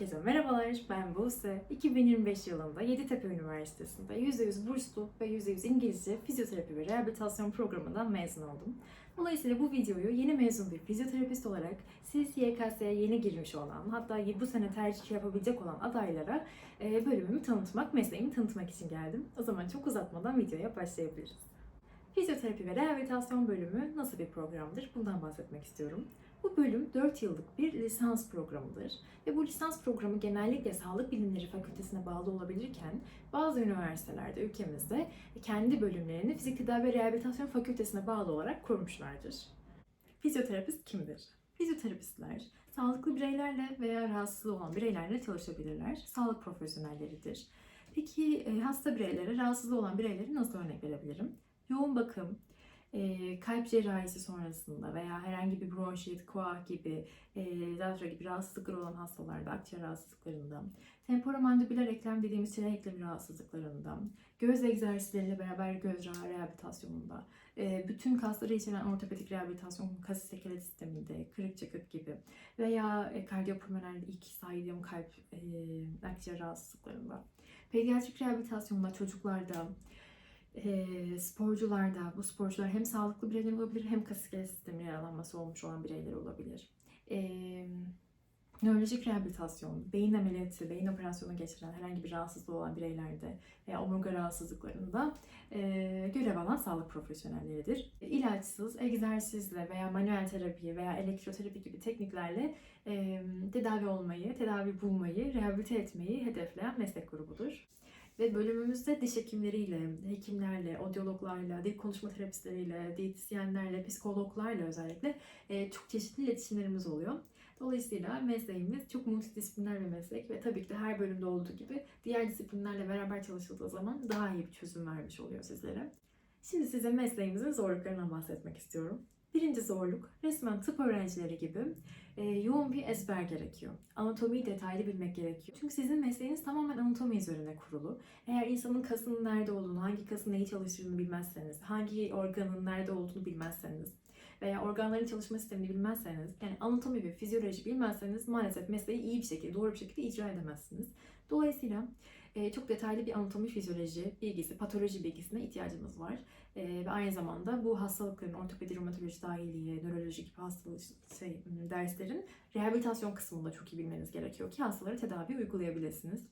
Herkese merhabalar, ben Buse. 2025 yılında Yeditepe Üniversitesi'nde %100 burslu ve %100 İngilizce fizyoterapi ve rehabilitasyon programından mezun oldum. Dolayısıyla bu videoyu yeni mezun bir fizyoterapist olarak siz yeni girmiş olan, hatta bu sene tercih yapabilecek olan adaylara e, bölümümü tanıtmak, mesleğimi tanıtmak için geldim. O zaman çok uzatmadan videoya başlayabiliriz. Fizyoterapi ve rehabilitasyon bölümü nasıl bir programdır? Bundan bahsetmek istiyorum. Bu bölüm 4 yıllık bir lisans programıdır ve bu lisans programı genellikle Sağlık Bilimleri Fakültesine bağlı olabilirken bazı üniversitelerde ülkemizde kendi bölümlerini Fizik Tedavi ve Rehabilitasyon Fakültesine bağlı olarak kurmuşlardır. Fizyoterapist kimdir? Fizyoterapistler sağlıklı bireylerle veya rahatsızlığı olan bireylerle çalışabilirler. Sağlık profesyonelleridir. Peki e, hasta bireylere, rahatsızlığı olan bireyleri nasıl örnek verebilirim? Yoğun bakım, e, kalp cerrahisi sonrasında veya herhangi bir bronşit, koah gibi, e, zatürre gibi rahatsızlıkları olan hastalarda, akciğer rahatsızlıklarında, temporomandibüler eklem dediğimiz çene eklemi rahatsızlıklarında, göz egzersizleriyle beraber göz rehabilitasyonunda, e, bütün kasları içeren ortopedik rehabilitasyon, kas iskelet sisteminde, kırık çıkık gibi veya e, kardiyopulmoner ilk saydığım kalp e, akciğer rahatsızlıklarında, pediatrik rehabilitasyonda çocuklarda, e, sporcularda, bu sporcular hem sağlıklı bireyler olabilir hem kas sistemi yaralanması olmuş olan bireyler olabilir. E, nörolojik rehabilitasyon, beyin ameliyatı, beyin operasyonu geçiren herhangi bir rahatsızlığı olan bireylerde veya omurga rahatsızlıklarında e, görev alan sağlık profesyonelleridir. İlaçsız, egzersizle veya manuel terapi veya elektroterapi gibi tekniklerle e, tedavi olmayı, tedavi bulmayı, rehabilite etmeyi hedefleyen meslek grubudur. Ve bölümümüzde diş hekimleriyle, hekimlerle, odyologlarla, dil konuşma terapistleriyle, diyetisyenlerle, psikologlarla özellikle e, çok çeşitli iletişimlerimiz oluyor. Dolayısıyla mesleğimiz çok multidisipliner bir meslek ve tabii ki de her bölümde olduğu gibi diğer disiplinlerle beraber çalışıldığı zaman daha iyi bir çözüm vermiş oluyor sizlere. Şimdi size mesleğimizin zorluklarından bahsetmek istiyorum. Birinci zorluk, resmen tıp öğrencileri gibi e, yoğun bir ezber gerekiyor. Anatomiyi detaylı bilmek gerekiyor. Çünkü sizin mesleğiniz tamamen anatomi üzerine kurulu. Eğer insanın kasının nerede olduğunu, hangi kasın neyi çalıştırdığını bilmezseniz, hangi organın nerede olduğunu bilmezseniz veya organların çalışma sistemini bilmezseniz, yani anatomi ve fizyoloji bilmezseniz maalesef mesleği iyi bir şekilde, doğru bir şekilde icra edemezsiniz. Dolayısıyla e, çok detaylı bir anatomi, fizyoloji bilgisi, patoloji bilgisine ihtiyacımız var. E, ve aynı zamanda bu hastalıkların ortopedi, romatoloji, dahiliye, nöroloji gibi hastalık şey, derslerin rehabilitasyon kısmını da çok iyi bilmeniz gerekiyor ki hastalara tedavi uygulayabilirsiniz.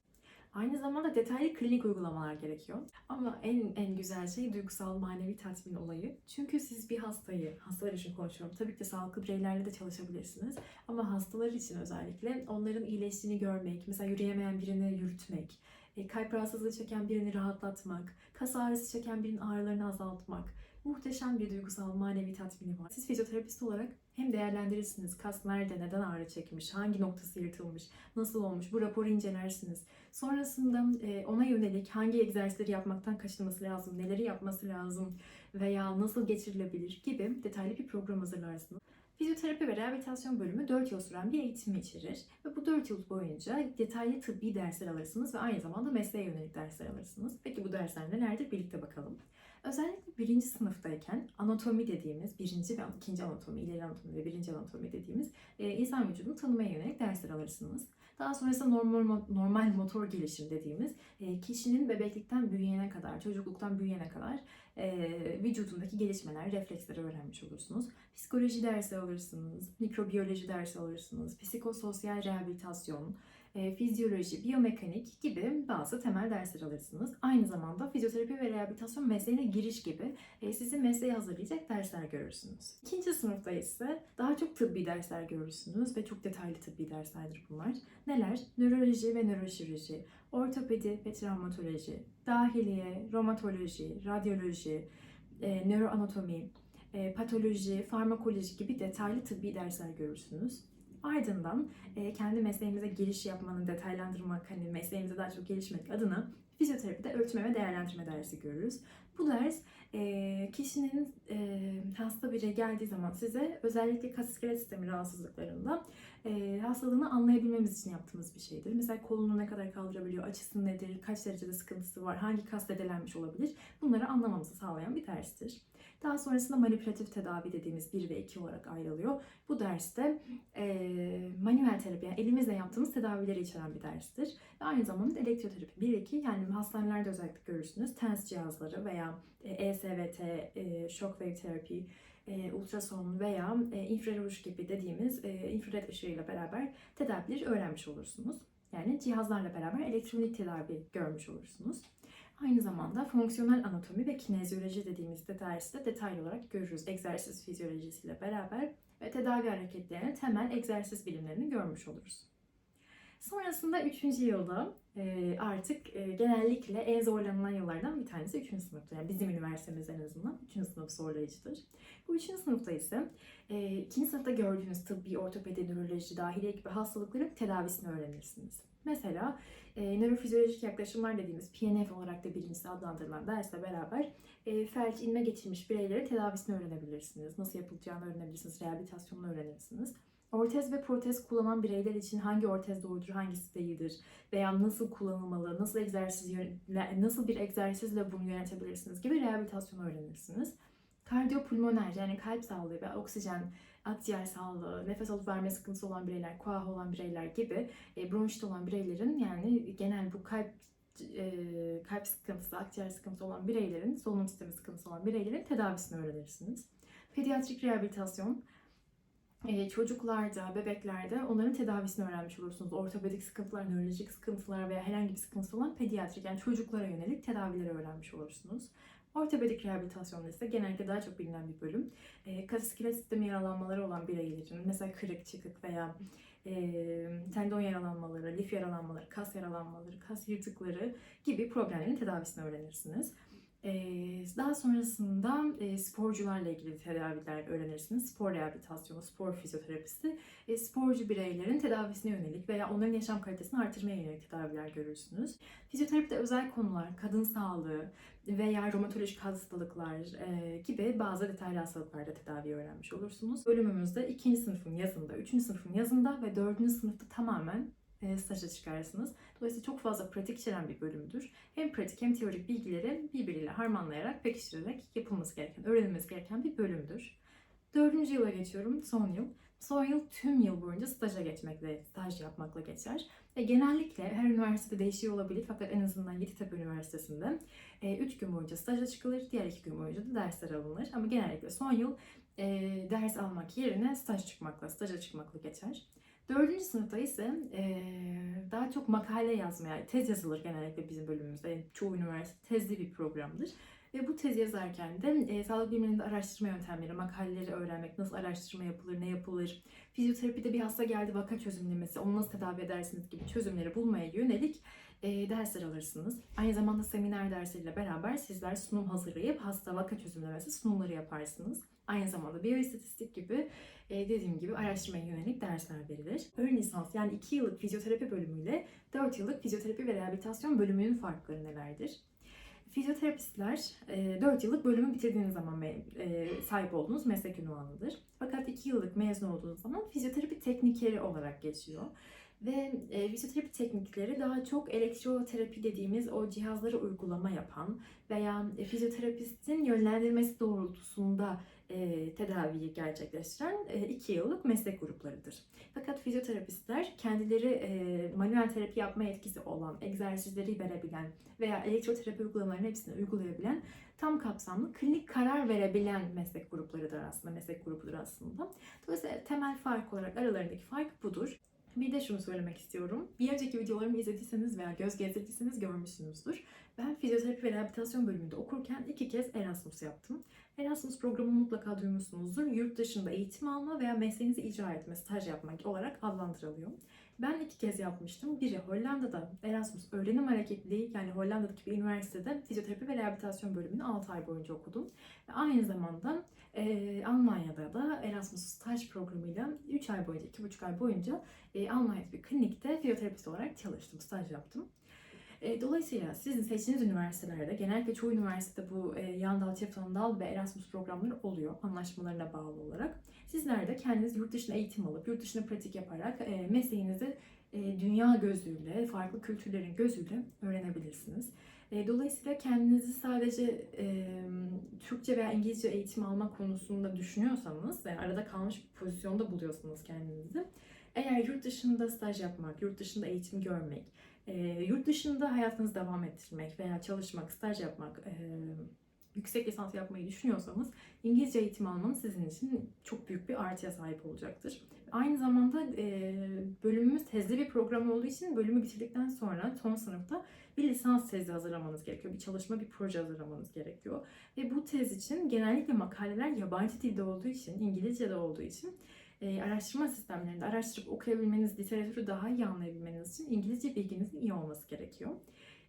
Aynı zamanda detaylı klinik uygulamalar gerekiyor. Ama en en güzel şey duygusal manevi tatmin olayı. Çünkü siz bir hastayı, hastalar için konuşuyorum. Tabii ki de sağlıklı bireylerle de çalışabilirsiniz. Ama hastalar için özellikle onların iyileştiğini görmek, mesela yürüyemeyen birini yürütmek, kalp rahatsızlığı çeken birini rahatlatmak, kas ağrısı çeken birinin ağrılarını azaltmak, muhteşem bir duygusal manevi tatmini var. Siz fizyoterapist olarak hem değerlendirirsiniz. Kas nerede, neden ağrı çekmiş, hangi noktası yırtılmış, nasıl olmuş bu raporu incelersiniz. Sonrasında e, ona yönelik hangi egzersizleri yapmaktan kaçınması lazım, neleri yapması lazım veya nasıl geçirilebilir gibi detaylı bir program hazırlarsınız. Fizyoterapi ve rehabilitasyon bölümü 4 yıl süren bir eğitimi içerir bu 4 yıl boyunca detaylı tıbbi dersler alırsınız ve aynı zamanda mesleğe yönelik dersler alırsınız. Peki bu dersler nelerdir? Birlikte bakalım. Özellikle birinci sınıftayken anatomi dediğimiz, birinci ve ikinci anatomi, ileri anatomi ve birinci anatomi dediğimiz e, insan vücudunu tanımaya yönelik dersler alırsınız. Daha sonrasında normal, normal motor gelişim dediğimiz e, kişinin bebeklikten büyüyene kadar, çocukluktan büyüyene kadar e, vücudundaki gelişmeler, refleksleri öğrenmiş olursunuz. Psikoloji dersi alırsınız, mikrobiyoloji dersi alırsınız, psikososyal rehabilitasyon, fizyoloji, biyomekanik gibi bazı temel dersler alırsınız. Aynı zamanda fizyoterapi ve rehabilitasyon mesleğine giriş gibi e, sizi mesleğe hazırlayacak dersler görürsünüz. İkinci sınıfta ise daha çok tıbbi dersler görürsünüz ve çok detaylı tıbbi derslerdir bunlar. Neler? Nöroloji ve nöroşirurji, ortopedi ve travmatoloji, dahiliye, romatoloji, radyoloji, e, nöroanatomi, e, patoloji, farmakoloji gibi detaylı tıbbi dersler görürsünüz. Ardından e, kendi mesleğimize giriş yapmanın, detaylandırmak, hani mesleğimize daha çok gelişmek adına fizyoterapide ölçme ve değerlendirme dersi görürüz. Bu ders e, kişinin e, hasta biri geldiği zaman size özellikle kas iskelet sistemi rahatsızlıklarında e, hastalığını anlayabilmemiz için yaptığımız bir şeydir. Mesela kolunu ne kadar kaldırabiliyor, açısı nedir, kaç derecede sıkıntısı var, hangi kas zedelenmiş olabilir bunları anlamamızı sağlayan bir derstir. Daha sonrasında manipülatif tedavi dediğimiz 1 ve 2 olarak ayrılıyor. Bu derste e, manuel terapi yani elimizle yaptığımız tedavileri içeren bir derstir. Ve aynı zamanda elektroterapi 1 2 yani hastanelerde özellikle görürsünüz TENS cihazları veya e, ESVT, e, shockwave terapi, e, ultrason veya e, infraruj gibi dediğimiz e, infrared ışığıyla beraber tedavileri öğrenmiş olursunuz. Yani cihazlarla beraber elektronik tedavi görmüş olursunuz. Aynı zamanda fonksiyonel anatomi ve kinezyoloji dediğimiz de derste detaylı olarak görürüz. Egzersiz fizyolojisiyle beraber ve tedavi hareketlerinin temel egzersiz bilimlerini görmüş oluruz. Sonrasında 3. yılda e, artık e, genellikle en zorlanılan yıllardan bir tanesi 3. sınıfta. Yani bizim üniversitemiz en azından 3. sınıf zorlayıcıdır. Bu 3. sınıfta ise e, 2. sınıfta gördüğünüz tıbbi, ortopedi, nöroloji, dahiliye gibi hastalıkların tedavisini öğrenirsiniz. Mesela e, nörofizyolojik yaklaşımlar dediğimiz PNF olarak da birincisi adlandırılan dersle beraber e, felç, inme geçirmiş bireylerin tedavisini öğrenebilirsiniz. Nasıl yapılacağını öğrenebilirsiniz, rehabilitasyonunu öğrenirsiniz. Ortez ve protez kullanan bireyler için hangi ortez doğrudur, hangisi değildir veya nasıl kullanılmalı, nasıl egzersiz nasıl bir egzersizle bunu yönetebilirsiniz gibi rehabilitasyon öğrenirsiniz. Kardiyopulmoner yani kalp sağlığı ve oksijen, akciğer sağlığı, nefes alıp verme sıkıntısı olan bireyler, koah olan bireyler gibi e, bronşit olan bireylerin yani genel bu kalp e, kalp sıkıntısı, akciğer sıkıntısı olan bireylerin, solunum sistemi sıkıntısı olan bireylerin tedavisini öğrenirsiniz. Pediatrik rehabilitasyon, e, çocuklarda, bebeklerde onların tedavisini öğrenmiş olursunuz. Ortopedik sıkıntılar, nörolojik sıkıntılar veya herhangi bir sıkıntısı olan pediatrik yani çocuklara yönelik tedavileri öğrenmiş olursunuz. Ortopedik rehabilitasyon ise genellikle daha çok bilinen bir bölüm. E, kas iskelet sistemi yaralanmaları olan bireylerin mesela kırık, çıkık veya e, tendon yaralanmaları, lif yaralanmaları, kas yaralanmaları, kas yırtıkları gibi problemlerin tedavisini öğrenirsiniz. Daha sonrasında sporcularla ilgili tedaviler öğrenirsiniz. Spor rehabilitasyonu, spor fizyoterapisi, sporcu bireylerin tedavisine yönelik veya onların yaşam kalitesini artırmaya yönelik tedaviler görürsünüz. Fizyoterapide özel konular, kadın sağlığı veya romatolojik hastalıklar gibi bazı detaylı hastalıklarda tedavi öğrenmiş olursunuz. Bölümümüzde 2. sınıfın yazında, 3. sınıfın yazında ve 4. sınıfta tamamen staja çıkarsınız. Dolayısıyla çok fazla pratik içeren bir bölümdür. Hem pratik hem teorik bilgileri birbiriyle harmanlayarak, pekiştirerek yapılması gereken, öğrenilmesi gereken bir bölümdür. Dördüncü yıla geçiyorum, son yıl. Son yıl tüm yıl boyunca staja geçmekle, staj yapmakla geçer. Ve genellikle her üniversitede değişiyor olabilir fakat en azından Yeditepe Üniversitesi'nde 3 gün boyunca staja çıkılır, diğer 2 gün boyunca da dersler alınır. Ama genellikle son yıl e, ders almak yerine staj çıkmakla, staja çıkmakla geçer. Dördüncü sınıfta ise e, daha çok makale yazmaya, tez yazılır genellikle bizim bölümümüzde. Çoğu üniversite tezli bir programdır. Ve bu tez yazarken de e, sağlık bilimlerinde araştırma yöntemleri, makaleleri öğrenmek, nasıl araştırma yapılır, ne yapılır, fizyoterapide bir hasta geldi vaka çözümlemesi, onu nasıl tedavi edersiniz gibi çözümleri bulmaya yönelik e, dersler alırsınız. Aynı zamanda seminer dersleriyle beraber sizler sunum hazırlayıp hasta vaka çözümlemesi sunumları yaparsınız. Aynı zamanda biyoistatistik gibi e, dediğim gibi araştırmaya yönelik dersler verilir. Ön lisans yani 2 yıllık fizyoterapi bölümüyle 4 yıllık fizyoterapi ve rehabilitasyon bölümünün farkları nelerdir? Fizyoterapistler 4 yıllık bölümü bitirdiğiniz zaman e, sahip olduğunuz meslek ünvanıdır. Fakat 2 yıllık mezun olduğunuz zaman fizyoterapi teknikeri olarak geçiyor. Ve e, fizyoterapi teknikleri daha çok elektroterapi dediğimiz o cihazları uygulama yapan veya e, fizyoterapistin yönlendirmesi doğrultusunda e, tedaviyi gerçekleştiren 2 yıllık meslek gruplarıdır. Fakat fizyoterapistler kendileri e, manuel terapi yapma etkisi olan, egzersizleri verebilen veya elektroterapi uygulamalarının hepsini uygulayabilen tam kapsamlı klinik karar verebilen meslek gruplarıdır aslında, meslek grubudur aslında. Dolayısıyla temel fark olarak aralarındaki fark budur. Bir de şunu söylemek istiyorum. Bir önceki videolarımı izlediyseniz veya göz gezdirdiyseniz görmüşsünüzdür. Ben fizyoterapi ve rehabilitasyon bölümünde okurken iki kez Erasmus yaptım. Erasmus programı mutlaka duymuşsunuzdur. Yurt dışında eğitim alma veya mesleğinizi icra etme, staj yapmak olarak adlandırılıyor. Ben iki kez yapmıştım. Biri Hollanda'da Erasmus öğrenim hareketliliği yani Hollanda'daki bir üniversitede fizyoterapi ve rehabilitasyon bölümünü 6 ay boyunca okudum. Ve aynı zamanda e, Almanya'da da Erasmus staj programıyla 3 ay boyunca, 2,5 ay boyunca e, Almanya'da bir klinikte fizyoterapist olarak çalıştım, staj yaptım. E, dolayısıyla sizin seçtiğiniz üniversitelerde, genellikle çoğu üniversitede bu e, yan dal, çift dal ve Erasmus programları oluyor anlaşmalarına bağlı olarak. Sizler de kendiniz yurt dışına eğitim alıp, yurt dışına pratik yaparak e, mesleğinizi dünya gözüyle, farklı kültürlerin gözüyle öğrenebilirsiniz. E, Dolayısıyla kendinizi sadece e, Türkçe veya İngilizce eğitim alma konusunda düşünüyorsanız, yani arada kalmış bir pozisyonda buluyorsanız kendinizi, eğer yurt dışında staj yapmak, yurt dışında eğitim görmek, e, yurt dışında hayatınızı devam ettirmek veya çalışmak, staj yapmak, e, yüksek lisans yapmayı düşünüyorsanız İngilizce eğitim almanız sizin için çok büyük bir artıya sahip olacaktır. Aynı zamanda e, bölümümüz tezli bir program olduğu için bölümü bitirdikten sonra son sınıfta bir lisans tezi hazırlamanız gerekiyor. Bir çalışma, bir proje hazırlamanız gerekiyor. Ve bu tez için genellikle makaleler yabancı dilde olduğu için, İngilizce'de olduğu için e, araştırma sistemlerinde araştırıp okuyabilmeniz, literatürü daha iyi anlayabilmeniz için İngilizce bilginizin iyi olması gerekiyor.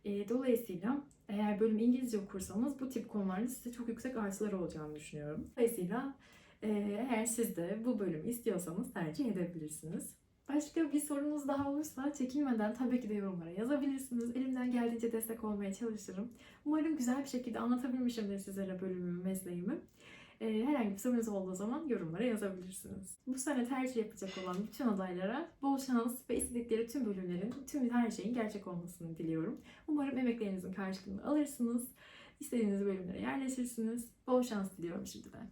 E, dolayısıyla eğer bölüm İngilizce okursanız bu tip konularda size çok yüksek artılar olacağını düşünüyorum. Dolayısıyla e, eğer siz de bu bölümü istiyorsanız tercih edebilirsiniz. Başka bir sorunuz daha olursa çekinmeden tabii ki de yorumlara yazabilirsiniz. Elimden geldiğince destek olmaya çalışırım. Umarım güzel bir şekilde anlatabilmişimdir sizlere bölümümü, mesleğimi. Ee, herhangi bir sorunuz olduğu zaman yorumlara yazabilirsiniz. Bu sene tercih yapacak olan bütün adaylara bol şans ve istedikleri tüm bölümlerin, tüm her şeyin gerçek olmasını diliyorum. Umarım emeklerinizin karşılığını alırsınız. İstediğiniz bölümlere yerleşirsiniz. Bol şans diliyorum şimdiden.